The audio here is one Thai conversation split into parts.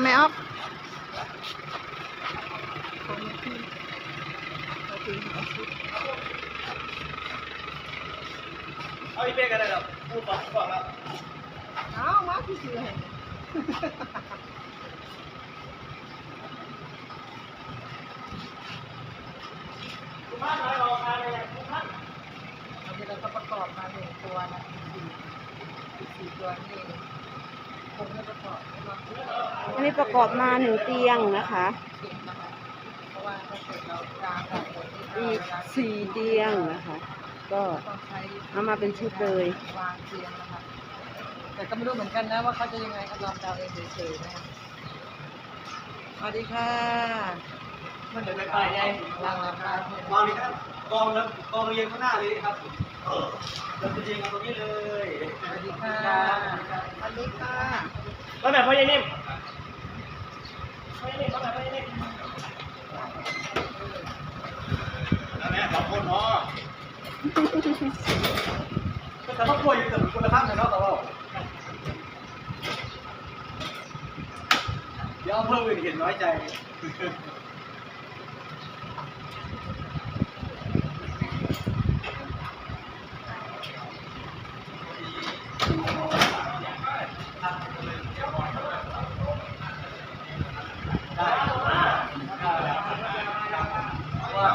เอาไหมออฟเอาอีเป้กันได้หรอพูดบอกบ อกแล้วเอามาที่เสือคุณบ้านน้อยรอทานอะไรคุณบ้านอันนี้เราก็ประกอบมาหนึ่งตัวนะสี่สี่ตัวนี่ผมจะประกอบมาอันนี้ประกอบมาหนึ่งเตียงนะคะเก็บนะคะเพราะว่าถ้าเกิดเรากางแบบนี้อีกสี่เตียงนะคะ ก็ต้องใช้เอามาเป็นชุดเลย วางเตียงนะคะ แต่ก็ไม่รู้เหมือนกันนะว่าเขาจะยังไงก็ลองเดาเองเฉยๆนะคะสวัสดีค่ะมันเดินไปไปไงวางราคาวางเลยครับกองแล้วกองเรียงข้างหน้าเลยครับ เราจะยิงเอาตรงนี้เลยสวัสดีค่ะสวัสดีค่ะแล้วแบบพ่อยังนิ่มพ่อยังนิ่มแล้วแบบพ่อยังนิ่มแล้วแม่สองคนพอก็แต่ครอบครัวอยู่เกือบคนละข้างเลยเนาะแต่ว่าเดี๋ยวเอาเพิ่มอีกเห็นน้อยใจ ได้ว่า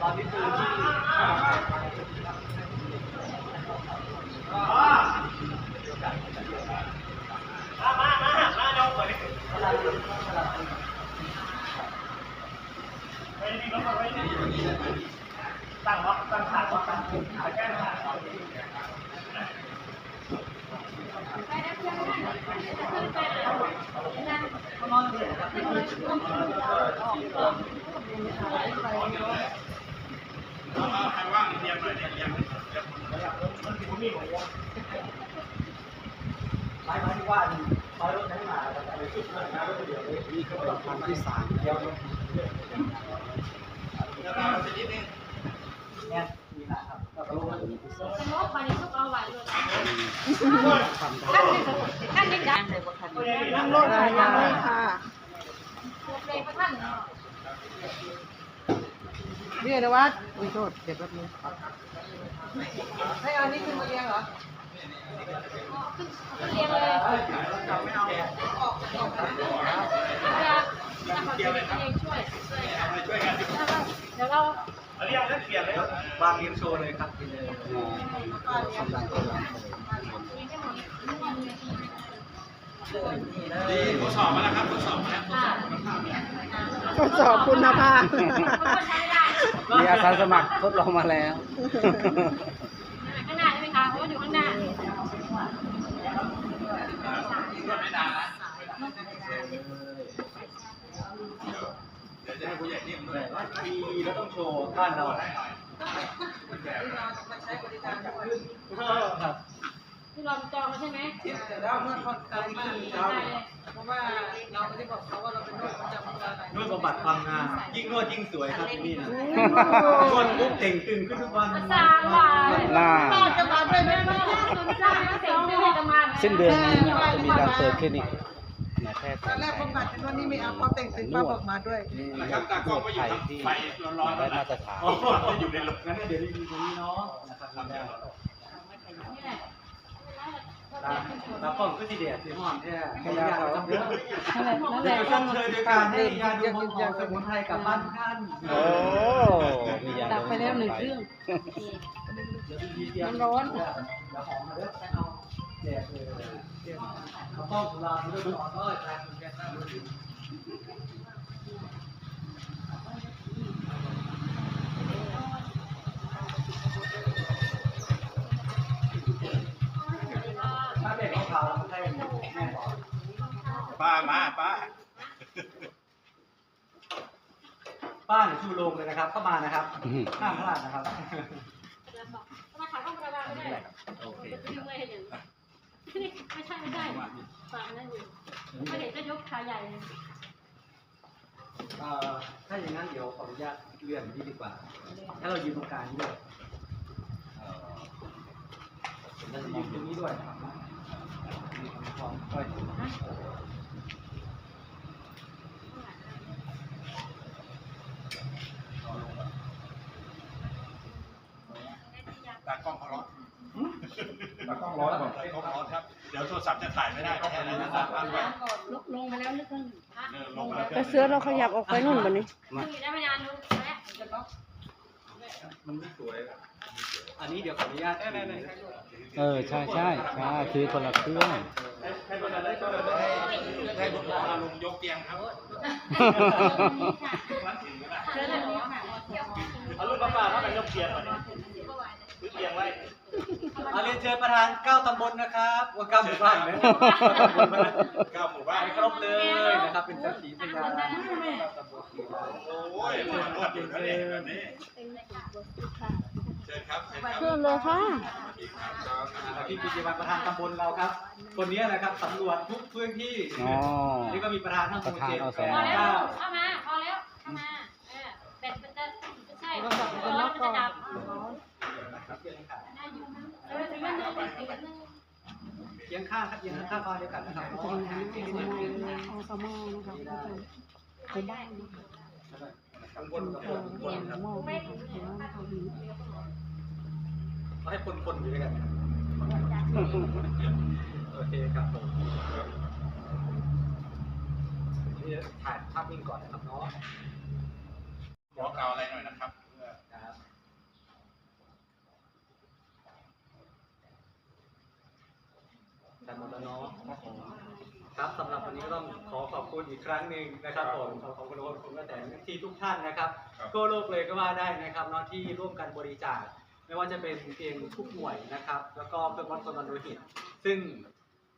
ตอนนี้คือที่มามามามาเดี๋ยวไป ตั้งล็อกตั้งขาล็อกตั้งขาแก้ขาเขานอนเลยครับหมายถึงว่าซอยรถไหนมาอะไรที่เพื่อนนะรถเดียวเลยนี่ก็เป็น ทางที่สามเดียวแล้วก็จะนิดนึงเนี่ยมีนะครับแล้วก็ลงมาตรงนี้สมมติวันนี้ทุกเอาไว้เลยทำได้ท่านยังเลยว่าคันนั่งรถค่ะนั่งรถค่ะตัวเพลงพระท่านนี่นะวัดอุ้ยโทษเดี๋ยวแป๊บนึงให้อานี่ขึ้นมาเรียงเหรอขึ้นเรียงเลย ไม่เอา จะนะคะเดี๋ยวเองช่วย ช่วยกัน เดี๋ยวเรา เรียกแล้วเปลี่ยนเล ยวางเรียงโชว์เลยครับกินเลยดีทดสอบมาแล้วครับทดสอบมาแล้วค่ะทดสอบคุณภาพก็ใช้ได้มีอาสาสมัครทดลองมาแล้ว ข้างหน้าใช่ไหมคะเพราะว่าอยู่ข้างหน้าเดี๋ยวจะให้ผู้ใหญ่นิ่มด้วยว่าดีแล้วต้องโชว์บ้านเรา ครับที่เราจองใช่ไหมแต่แล้วเมื่อคนตายขึ้นเพราะว่าเราไม่ได้บอกเขาว่าเราเป็นโรคประจำตัวอะไรนวดบำบัดความงามยิ่งนวดยิ่งสวยครับที่นี่นะนวดปุ๊บเต่งตึงขึ้นทุกวันสามวันหน้าจะมาด้วยไหมไม่ไม่สนใจนะเสียงไม่ได้จะมาสิ้นเดือนนี้นะครับจะมีการเปิดคลินิก นายแพทย์ตอนแรกผมบัตรเป็นวันนี้ไม่เอาเขาแต่งตึงป้าบอกมาด้วยนี่นวดไทยที่ได้มาตรฐานอ๋ออยู่ในรถงั้นเดี๋ยวรีวิวตรงนี้เนาะนะครับทำได้นี่แหละตามตามกล้องก็ทีเดียดสีห้อนแท้ให้ยาเราต้องเยอะนั่นแหละนั่นแหเดี๋ยละวชดเชยโดยการให้ยาดูของของสมุนไพรกลับบ้านท่านโอ้มียาดับไปแล้วหนึ่งเครื่องมันร้อน แจกเลยเขาต้องสุราด้วยร้อนด้วยแรงแกนั่งเลยถ้าเด็กของเขาให้แม่บอกป้ามาป้า ป้าเนี่ยชูโรงเลยนะครับ เข้ามานะครับห้ามพลาดนะครับมาขายข้าวกระดาษก็ได้โอเค ไม่ใช่ ถ้าถ้าอย่างนั้นเดี๋ยวขออนุญาตเลื่อนดีดีกว่า ถ้าเรายืนตรงกลางนี้ด้วยเอ่อผมจะยืนตรงนี้ด้วยมีความด้วยตากล้องเขาร้อนตากล้องร้อนก่อนตากล้องร้อน ดี๋ยวโทรศัพท์จะถ่ายไม่ได้แค่นั้นนะครับลงลงมาแล้วนึกว่าฮะเออลงมาแล้วแต่เสื้อเราขยับออกไปนู่นบันนี้คือได้ไม่นานรู้แล้วจะล็อกมันไม่สวย อันนี้เดี๋ยวขออนุญาตเออใช่ใช่ใช่คือคนละเครื่องให้คนละได้ก็เลยได้ให้คุณหมอลงยกเตียงครับเจอแล้วนี้ค่ะเอาลูกกระป๋ามาเป็นยกเตียงก่อนซื้อเตียงไว้ เอาเรียนเชิญประธานเก้าตำบลนะครับว่าเก้าหมู่บ้านนะเก้าหมู่บ้านไปครบเลยนะครับเป็นสักขีพยานโอ้ยนวดนวดอยู่นั่นเองแบบนี้เชิญครับเชิญครับเชิญเลยค่ะอ่าพี่ปิยวัฒน์ประธานตำบลเราครับ คนนี้นะครับสำรวจทุกพื้นที่อ๋อนี่ก็มีประธานทั้งหมดเจ็ดประแปธานดอสมพอแล้วเก้าเข้ามาพอแล้วเข้ามาเออเป็ดมันจะใช่ร้อนมันจะดับได้อยู่นะ ยังเคียงข้างครับเคียงข้างข้างเดียวกันนะครับจะมีน้ำอสมอสมนะคะไปบ้านนะคะข้างบนกับเออข้างบนครับมองนะคะเห็นว่าเขาดีเขาให้คนคนอยู่ด้วยกันโอเคครับผมนี่ถ่ายภาพนิ่งก่อนนะครับเนาะบอกกล่าวอะไรหน่อยนะครับ แต่หมด แล้วเนาะครับสำหรับวันนี้ก็ต้องขอขอบคุณอีกครั้งหนึ่งนะครับผมขอขอบคุณทุกคนคุณแต่ที่ทุกท่านนะครับครับ ทั่วโลกเลยก็ว่าได้นะครับเนาะที่ร่วมกันบริจาคไม่ว่าจะเป็นเตียงผู้ป่วยนะครับ แล้วก็เครื่องวัดความดันโลหิต ซึ่ง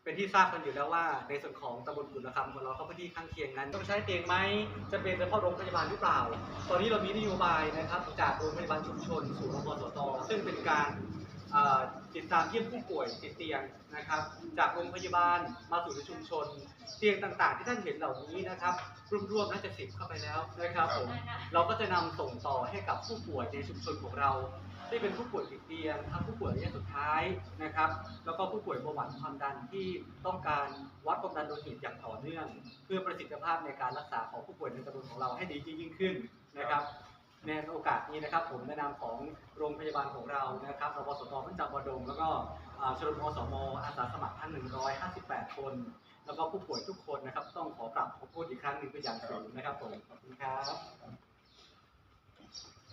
เป็นที่ทราบกันอยู่แล้วว่า ในส่วนของตำบลกุฎระคำของเราเข้าพื้นที่ข้างเคียงนั้นต้องใช้เตียงไหมจะเป็นเฉพาะโรงพยาบาลหรือเปล่า ตอนนี้เรามีนโยบายนะครับจากโรงพยาบาลชุมชนสู่รพสตซึ่งเป็นการ เอ่อ ติดตามเยี่ยมผู้ป่วยติดเตียงนะครับ จากโรงพยาบาลมาสู่ในชุมชน เตียงต่างๆ ที่ท่านเห็นเหล่านี้นะครับรวมๆน่าจะสิบเข้าไปแล้วนะครับผมเราก็จะนำส่งต่อให้กับผู้ป่วยในชุมชนของเราที่เป็นผู้ป่วยติดเตียงทั้งผู้ป่วยระยะสุดท้ายนะครับ แล้วก็ผู้ป่วยเบาหวานความดันที่ต้องการวัดความดันโลหิตอย่างต่อเนื่อง เพื่อประสิทธิภาพในการรักษาของผู้ป่วยในตำบลของเราให้ดียิ่งขึ้นนะครับ ในโอกาสนี้นะครับ ผมแนะนำของโรงพยาบาลของเรานะครับรพสตพันจับวดงแล้วก็ชลมอสมอาสาสมัครท่าน158 คน แล้วก็ผู้ป่วยทุกคนนะครับ ต้องขอกราบขอบคุณอีกครั้งหนึ่งเป็นอย่างสูงนะครับผมขอบคุณครับ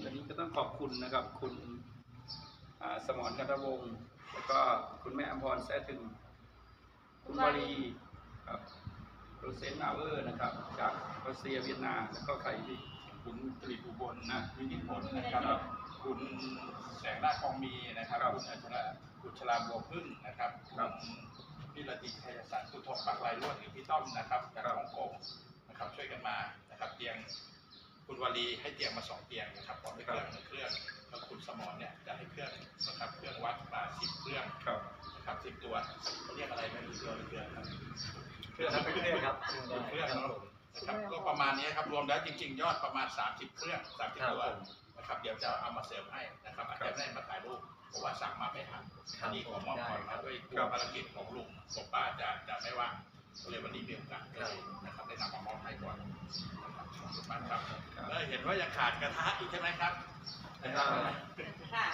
วันนี้ก็ต้องขอบคุณนะครับคุณสมรกันตวงศ์แล้วก็คุณแม่อมพรแซ่ถึง คุณวารีครับโรเซนมาเวอร์นะครับ จากรัสเซียเวียดนามแล้วก็ใครที่ คุณตรีอุบลนะวินิตผลนะครับ คุณแสงราชกองมีนะครับ คุณอัชราคุณชลาบัวพึ่งนะครับคุณพี่ระติชัยสันคุณทองปักลายลวดหรือพี่ต้อมนะครับจากฮ่องกงนะครับช่วยกันมานะครับเตียงคุณวารีให้เตียงมาสองเตียงนะครับพร้อมด้วยเครื่องหนึ่งเครื่องแล้วคุณสมรเนี่ยจะให้เครื่องนะครับเครื่องวัดมาสิบเครื่องครับนะครับสิบตัวเขาเรียกอะไรไม่รู้ตัวหรือเครื่องครับเครื่องครับเครื่องครับเครื่องเนาะ นะครับก็ประมาณนี้ครับรวมแล้วจริง ๆ ยอดประมาณ 30 เครื่อง30ตัวนะครับเดี๋ยวจะเอามาเสริมให้นะครับอาจจะไม่ได้มาถ่ายรูปเพราะว่าสั่งมาไม่ทันอันนี้ขอมอบก่อนมาด้วยกลัวภารกิจของลุงกับป้าจะจะไม่ว่างก็เลยวันนี้มีโอกาสก็เลยนะครับได้นำมามอบให้ก่อนนะครับขอบคุณมากครับแล้วเห็นว่ายังขาดกระทะอีกใช่ไหมครับนะครับ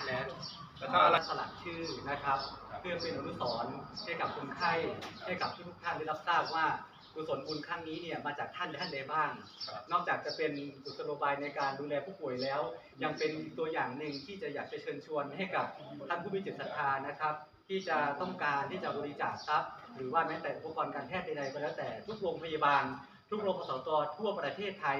และแล้วก็อะไรสลักชื่อนะครับ เพื่อเป็นอนุสรณ์ให้กับคนไข้ให้กับทุกๆท่านได้รับทราบว่า กุศลบุญครั้งนี้เนี่ยมาจากท่านท่านใดบ้างนอกจากจะเป็นกุศโลบายในการดูแลผู้ป่วยแล้ว ยังเป็นตัวอย่างหนึ่งที่จะอยากจะเชิญชวนให้กับท่านผู้มีจิตศรัทธานะครับ ที่จะต้องการที่จะบริจาคทรัพย์ หรือว่าแม้แต่อุปกรณ์การแพทย์ใดๆก็แล้วแต่ทุกโรงพยาบาล ทุกโรงพยาบาลทั่วประเทศไทย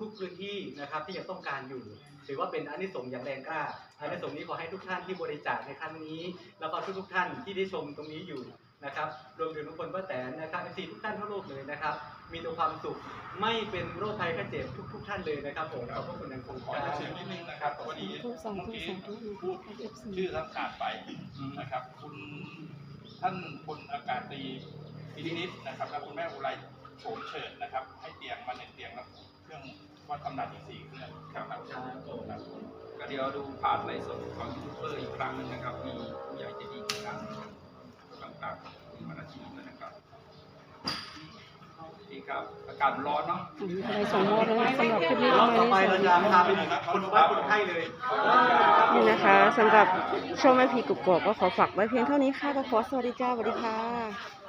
ทุกๆพื้นที่นะครับที่ยังต้องการอยู่ ถือว่าเป็นอานิสงส์อย่างแรงกล้าอานิสงส์นี้ขอให้ทุกท่านที่บริจาคในครั้งนี้ แล้วก็ทุกๆท่านที่ได้ชมตรงนี้อยู่ นะครับรวมถึงทุกคนป้าแตนนะครับทีทุกท่านทั่วโลกเลยนะครับ มีแต่ความสุขไม่เป็นโรคภัยไข้เจ็บทุกๆท่านเลยนะครับผมขอบพระคุณอย่างสูงขคอรัจะบเสียงนิดนึงนะครับพอดีทุกสองเมื่อทุกกี้สองทุกพูดชื่อท่านขาดไปนะครับคุณท่านพลอากาศตรีพินิจนะครับและคุณแม่อุไรโฉมเฉิดนะครับ ให้เตียงมาหนึ่งเตียงแล้วเครื่องวัดความดันอีกสี่เครื่องครับครับครับผมครับก็เดี๋ยวดูผ่านในส่วนของยูทูบเบอร์อีกครั้งหนึงนะครับมี อากาศร้อนเนาะอันนี้ก็ได้ส่งมอบแล้วสำหรับคลิปนี้รเราอบต่อไปไม่เราได้จะพาไปคนบ้านคนไข้เลยมีนี่นะคะสำหรับช่องแม่พีกุกกอกก็ขอฝากไว้เพียงเท่านี้ค่ะก็ขอสวัสดีจ้าสวัสดีค่ะ